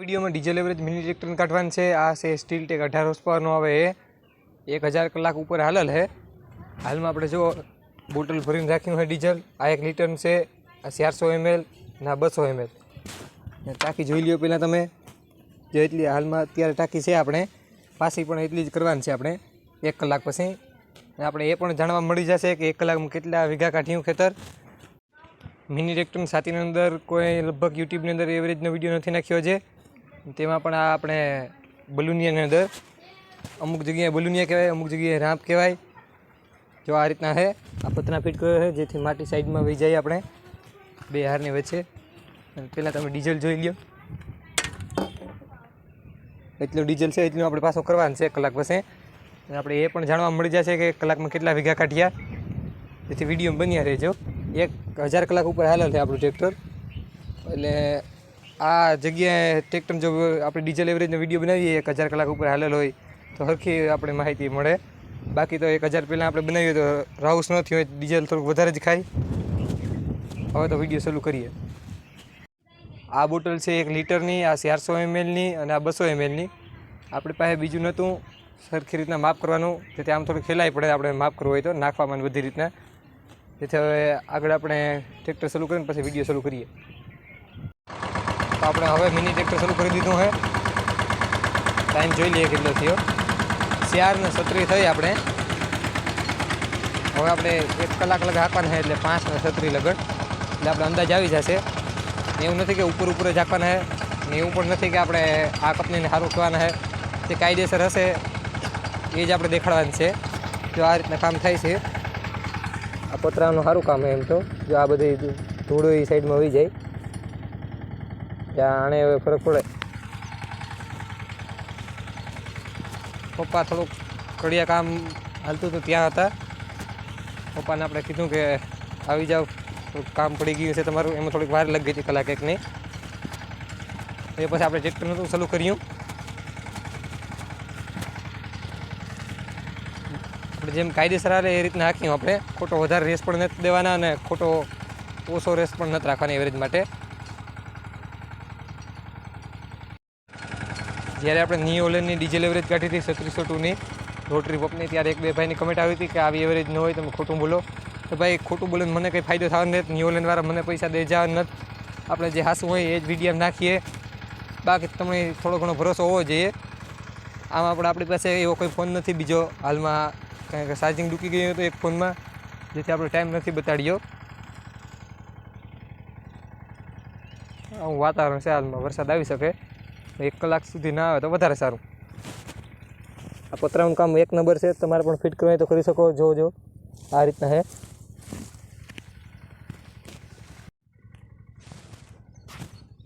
વિડીયોમાં diesel average mini electron કાઢવાનું છે. આ છે સ્ટીલ ટેક અઢાર હોર્સ પાવરનો આવે એક હજાર કલાક ઉપર હાલલ છે હાલમાં આપણે જો બોટલ ભરીને રાખ્યું છે ડીઝલ, આ એક લીટરનું છે. આ ચારસો એમએલ ના બસો એમએલ. ટાંકી જોઈ લ્યો પહેલાં તમે. જે એટલી હાલમાં અત્યારે ટાંકી છે આપણે. પાછી પણ એટલી જ કરવાની છે આપણે. એક કલાક પછી. આપણે એ પણ જાણવા મળી જશે કે એક કલાકમાં કેટલા વીઘા કાઢ્યું ખેતર. મિની ટ્રેક્ટરની સાથીની અંદર કોઈ લગભગ યુટ્યુબની અંદર એવરેજનો વીડિયો નથી નાખ્યો છે તેમાં પણ આ આપણે બલુનિયાની અંદર અમુક જગ્યાએ બલુનિયા કહેવાય, અમુક જગ્યાએ રાંપ કહેવાય. જો આ રીતના છે આ પતરા ફિટ કર્યો છે, જેથી માટી સાઈડમાં વહી જાય આપણે બે હારની વચ્ચે. અને પહેલાં તમે ડીઝલ જોઈ લ્યો. એટલું ડીઝલ છે, એટલું આપણે પાછો કરવાનું છે કલાક પછી. અને આપણે એ પણ જાણવા મળી જશે કે કલાકમાં કેટલા વીઘા કાઢ્યા. જેથી વીડિયો બન્યા રહેજો. એક હજાર કલાક ઉપર હાલેલ છે આપણું ટ્રેક્ટર. એટલે આ જગ્યાએ ટ્રેક્ટર જો આપણે ડીઝલ એવરેજનો વીડિયો બનાવીએ, એક હજાર કલાક ઉપર હાલેલ હોય, તો સરખી આપણે માહિતી મળે. બાકી તો એક હજાર પહેલાં આપણે બનાવીએ તો રાઉસ ન થયું હોય ડીઝલ થોડુંક વધારે જ ખાય. હવે તો વીડિયો ચાલુ કરીએ. આ બોટલ છે એક લીટરની, આ ચારસો એમએલની અને આ બસો એમએલની આપણી પાસે બીજું નહોતું. સરખી રીતના માપ કરવાનું. જેથી આમ થોડું ખેલાઈ પડે, આપણે માપ કરવું હોય તો, નાખવામાં બધી રીતના. જેથી હવે આગળ આપણે ટ્રેક્ટર ચાલુ કરીને પછી વીડિયો ચાલુ કરીએ. તો આપણે હવે મિની ટ્રેક્ટર શરૂ કરી દીધું છે ટાઈમ જોઈ લઈએ કેટલો થયો. ચાર ને સત્રી થઈ આપણે. હવે આપણે એક કલાક લગા આપવાના છે એટલે પાંચ ને સત્રી લગડ એટલે આપણે અંદાજ આવી જશે. એવું નથી કે ઉપર ઉપર જ આપવાના છે ને એવું પણ નથી કે આપણે આ કંપનીને સારું કહેવાના છે તે કાયદેસર હશે, એ જ આપણે દેખાડવાનું છે. જો આ રીતના કામ થાય છે. આ પતરાનું સારું કામ એમ તો. જો આ બધી ધૂળો એ સાઈડમાં હોઈ જાય. ત્યાં આણે હવે ફરક પડે. પપ્પા થોડુંક કડિયા કામ હાલતું હતું ત્યાં હતા. પપ્પાને આપણે કીધું કે આવી જાઓ કામ પડી ગયું છે તમારું. એમાં થોડીક વાર લાગી હતી કલાક એકની એ પછી આપણે ટ્રેક્ટરનું તો ચાલુ કર્યું. આપણે જેમ કાયદેસર આવે એ રીતના હાંક્યું આપણે ખોટો વધારે રેસ પણ નથી દેવાના અને ખોટો ઓછો રેસ પણ નથી રાખવાના એવરેજ માટે. જ્યારે આપણે ન્યૂ ઓલેનની ડીઝલ એવરેજ કાઢી હતી સત્રીસો ટુની રોટરી પપની ત્યારે એક બે ભાઈની કમેન્ટ આવી હતી કે આવી એવરેજ ન હોય તમે ખોટું બોલો. તો ભાઈ ખોટું બોલે મને કંઈ ફાયદો થવાનો નથી. ન્યૂ ઓલેનવાળા મને પૈસા દે જવા નથી. આપણે જે હાસું હોય એ જ વીડિયો નાખીએ. બાકી તમે થોડો ઘણો ભરોસો હોવો જોઈએ. આમાં આપણે આપણી પાસે એવો કોઈ ફોન નથી. બીજો હાલમાં કારણ કે ચાર્જિંગ ડૂકી ગયું હતું એક ફોનમાં જેથી આપણે ટાઈમ નથી બતાડ્યો. આમ વાતાવરણ છે હાલમાં. વરસાદ આવી શકે. એક કલાક સુધી ના આવે તો વધારે સારું. આ પતરાનું કામ એક નંબર છે તમારે પણ ફિટ કરવું હોય તો કરી શકો. જો જો આ રીતના હે.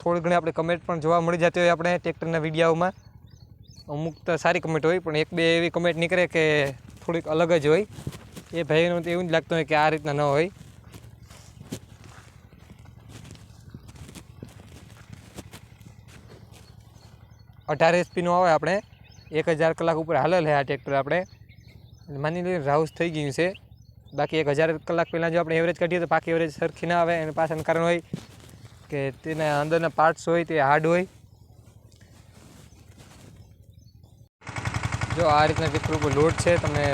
થોડી ઘણી આપણે કમેન્ટ પણ જોવા મળી જતી હોય આપણે ટ્રેક્ટરના વિડીયોમાં અમુક તો સારી કમેન્ટ હોય પણ એક બે એવી કમેન્ટ નીકળે કે થોડીક અલગ જ હોય. એ ભાઈનું તો એવું જ લાગતું હોય કે આ રીતના ન હોય. અઢાર એચપીનું આવે આપણે. એક હજાર કલાક ઉપર હાલે છે આ ટ્રેક્ટર આપણે. માની લઈએ રાઉસ થઈ ગયું છે. બાકી એક હજાર કલાક પહેલાં જો આપણે એવરેજ કાઢીએ તો પાકી એવરેજ સરખી ના આવે. એના પાછળનું કારણ હોય કે તેના અંદરના પાર્ટ્સ હોય તે હાર્ડ હોય. જો આ રીતના ટ્રેક્ટર ઉપર લોડ છે, તમને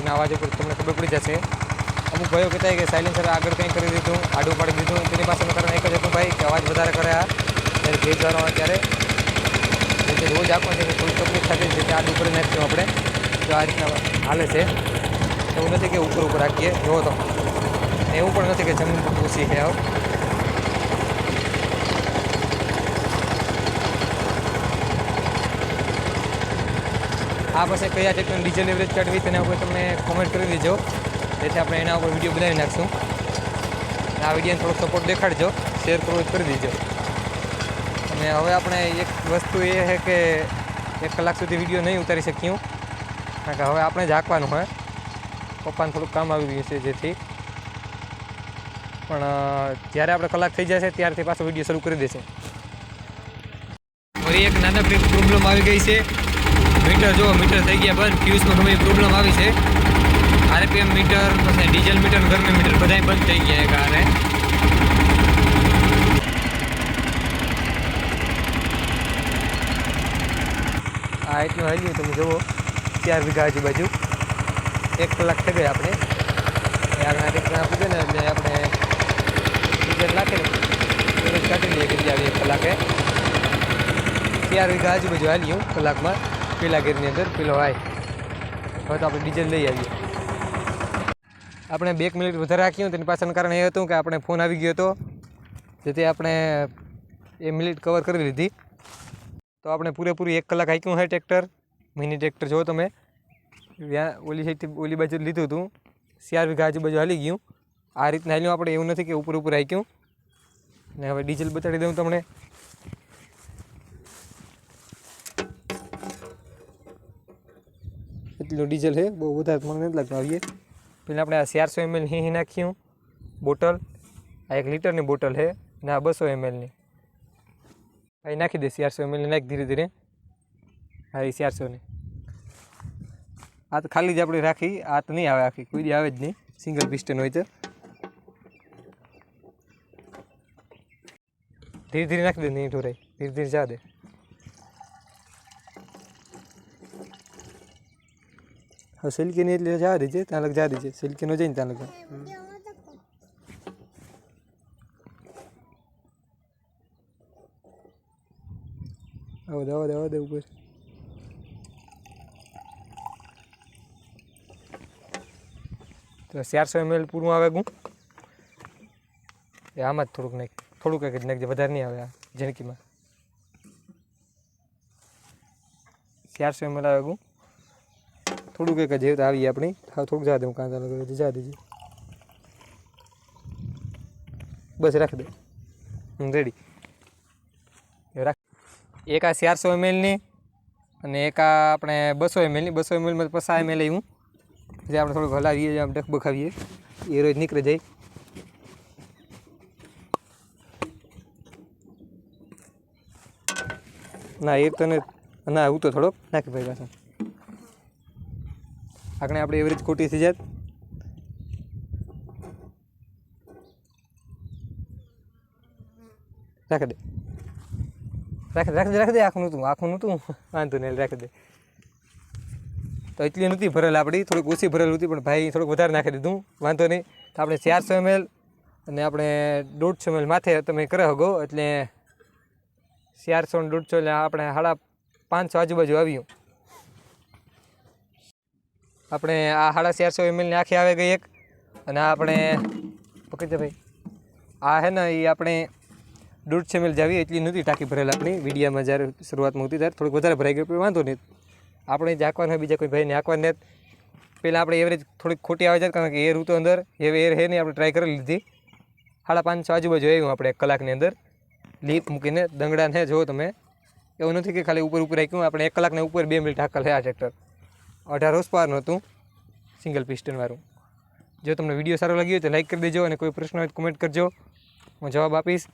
એના અવાજ ઉપર તમને ખબર પડી જશે. અમુક ભાઈઓ કહેતા કે સાયલેન્સર આગળ કંઈ કરી દીધું, આડું પાડી દીધું. તેની પાસેનું કારણ એક જ હતું ભાઈ, કે અવાજ વધારે કરે આ. ત્યારે ભેજવાનો હોય ત્યારે. જેથી રોજ આપવા છે થોડી તકલીફ થતી નથી કે આ ઉપર નાખ્યું આપણે. જો આ રીતના હાલે છે. એવું નથી કે ઉપર ઉપર રાખીએ. જોવો તો. એવું પણ નથી કે જમીન પર ઓછી છે આવ. આ પાસે કયા ટાઈપનું ડીઝલ એવરેજ કાઢવી તેના ઉપર તમે કોમેન્ટ કરી દેજો. જેથી આપણે એના ઉપર વીડિયો બનાવી નાખશું. આ વિડીયોને થોડોક સપોર્ટ દેખાડજો. શેર કરવો કરી દેજો. અને હવે આપણે એક વસ્તુ એ છે કે એક કલાક સુધી વીડિયો નહીં ઉતારી શક્યું. કારણ કે હવે આપણે જ હાંકવાનું હોય પપ્પાને થોડુંક કામ આવી ગયું છે જેથી. પણ જ્યારે આપણે કલાક થઈ જશે ત્યારથી પાછો વીડિયો શરૂ કરી દેશે. ફરી એક નાના પ્રોબ્લેમ આવી ગઈ છે. મીટર જો મીટર થઈ ગયા બંધ. ફ્યુઝમાં ઘણી પ્રોબ્લેમ આવી છે. આરપીએમ મીટર પછી ડીઝલ મીટર ગરમી મીટર બધાય બંધ થઈ ગયા એક આ એટલું હાલ્યું તમે જુઓ, ચાર વીઘા આજુબાજુ. એક કલાક થઈ ગઈ આપણે. આગળ આપી દે ને એટલે આપણે ડીઝલ નાખે ને. એવરેજ કાઢી લઈએ કે આવી એક કલાકે. ચાર વીઘા આજુબાજુ હાલ્યું કલાકમાં. પેલા ગેરની અંદર, પેલો હાય. હવે તો આપણે ડીઝલ લઈ આવીએ. આપણે બે એક મિનિટ વધારે રાખ્યું તેની પાછળનું કારણ એ હતું કે આપણે ફોન આવી ગયો હતો. જેથી આપણે એ મિનિટ કવર કરી લીધી. તો આપણે પૂરેપૂરી એક કલાક હાંક્યું હોય ટ્રેક્ટર. મિની ટ્રેક્ટર જો તમે. ત્યાં ઓલી સાઈડથી ઓલી બાજુ લીધું હતું ચાર વીઘા આજુબાજુ હાલી ગયું. આ રીતના હાલ્યું આપણે, એવું નથી કે ઉપર ઉપર હાંક્યું. ને હવે ડીઝલ બતાડી દઉં તમને. એટલું ડીઝલ છે બહુ વધારે મને નથી લાગતું આવીએ. પહેલાં આપણે આ ચારસો એમએલ હી નાખ્યું. બોટલ. આ એક લીટરની બોટલ છે ને આ બસો એમએલની અહીં નાખી દે ચારસો એમએલની નાખ ધીરે ધીરે હા એ ચારસોની આ તો ખાલી જ આપણે રાખી આ તો નહીં આવે આખી કોઈ આવે જ નહીં સિંગલ પિસ્ટન હોય તો ધીરે ધીરે નાખી દે નહીં ઢોરાય ધીરે ધીરે જા દે હા સિલ્કીની એટલે જવા દેજે ત્યાં લગ જા દેજે સિલ્કીનો જઈને ત્યાં લગ આવો દાવા દાવા દે ઉપર તો ચારસો એમએલ પૂરું આવે ગું એ આમાં જ થોડુંક નાખ, થોડુંક કંઈક જ નાખજે, વધારે નહીં આવે આ જિંદગીમાં ચારસો એમએલ આવે ગું થોડુંક એક જ આવી આવીએ આપણી. હા, થોડુંક જા દઉં કાંદા લગાવી જા દેજે. બસ, રાખી દે. રેડી એક આ ચારસો એમએલની અને એક આ આપણે બસો એમએલની બસો એમએલમાં પચાસ એમએલ હું. જે આપણે થોડુંક હલાવીએ આમ ડખ બખાવીએ, એ રોજ નીકળી જાય. ના, એ તો ને ના હું તો થોડોક નાખી ભાઈ પાછો. આગળ આપણે એવરેજ ખોટી થઈ જાય રાખી દે. રાખી રાખ દે રાખ દે આખું નહોતું આખું નહોતું વાંધો નહીં રાખ દે. તો એટલી નહોતી ભરેલ આપણી થોડીક ઓછી ભરેલ હતી, પણ ભાઈ થોડુંક વધારે નાખી દીધું. વાંધો નહીં. તો આપણે ચારસો એમએલ અને આપણે દોઢસો એમએલ માથે તમે કરે હગો એટલે ચારસો ને દોઢસો એટલે આપણે સાડા પાંચસો આજુબાજુ આવ્યું આપણે આ સાડા ચારસો એમએલની આખી આવે ગઈ એક. અને આ આપણે, પકડજે ભાઈ. આ હે ને એ આપણે દોઢસો એમએલ જાવી એટલી નહોતી, ટાંકી ભરેલ આપણી. વિડીયામાં જ્યારે શરૂઆતમાં હતી ત્યારે થોડીક વધારે ભરાઈ ગયું વાંધો નહીં. આપણે જ હાંકવાનું હોય બીજા કોઈ ભાઈને આંકવાને પહેલાં આપણે એવરેજ થોડીક ખોટી આવે છે, કારણ કે એર તો અંદર, એ એર હે નહીં, આપણે ટ્રાય કરી લીધી. સાડા પાંચસો આજુબાજુ આવ્યું આપણે એક કલાકની અંદર. લીપ મૂકીને દંગડાને જુઓ તમે. એવું નથી કે ખાલી ઉપર ઉપર રાખ્યું આપણે એક કલાકને ઉપર બે મિનિટ હાકલ હે આ ટ્રેક્ટર અઢાર હોર્સ પારનું હતું સિંગલ પિસ્ટનવાળું જો તમને વીડિયો સારો લાગ્યો તો લાઇક કરી દેજો અને કોઈ પ્રશ્ન હોય તો કમેન્ટ કરજો. હું જવાબ આપીશ.